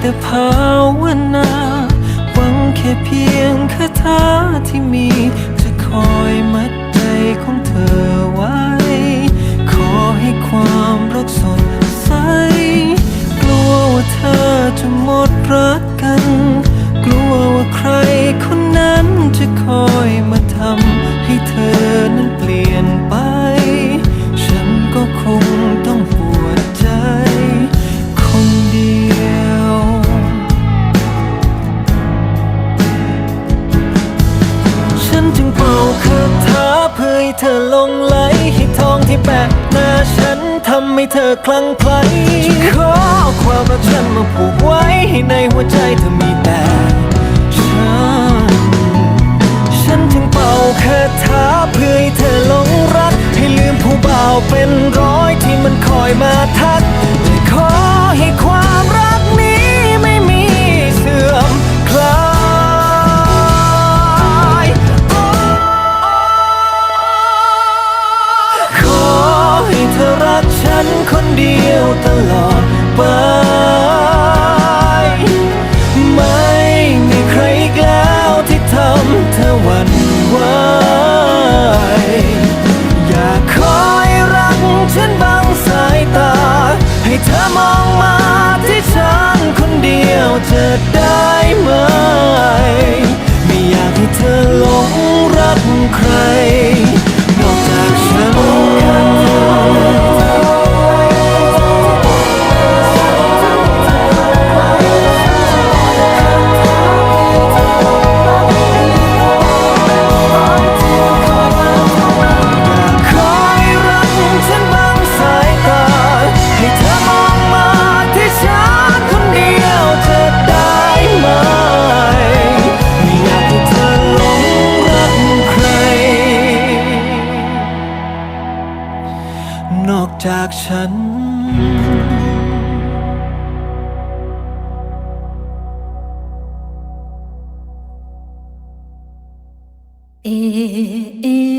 แต่ภาวนา หวังแค่เพียงคาถาที่มี จะคอยมัดใจของเธอ เพื่อให้เธอลงไหลให้ทองที่แปะหน้าฉันทำให้เธอคลั่งไคล้จะขอความรักฉันมาผูกไว้ให้ในหัวใจเธอมีแต่ฉัน ฉันจึงเป่าคาถาเพื่อให้เธอหลงรัก ให้ลืมผู้บ่าวเป็นร้อยที่มันคอยมา ได้ไหม ไม่อยากให้เธอหลงรักใคร จากฉัน เอเอ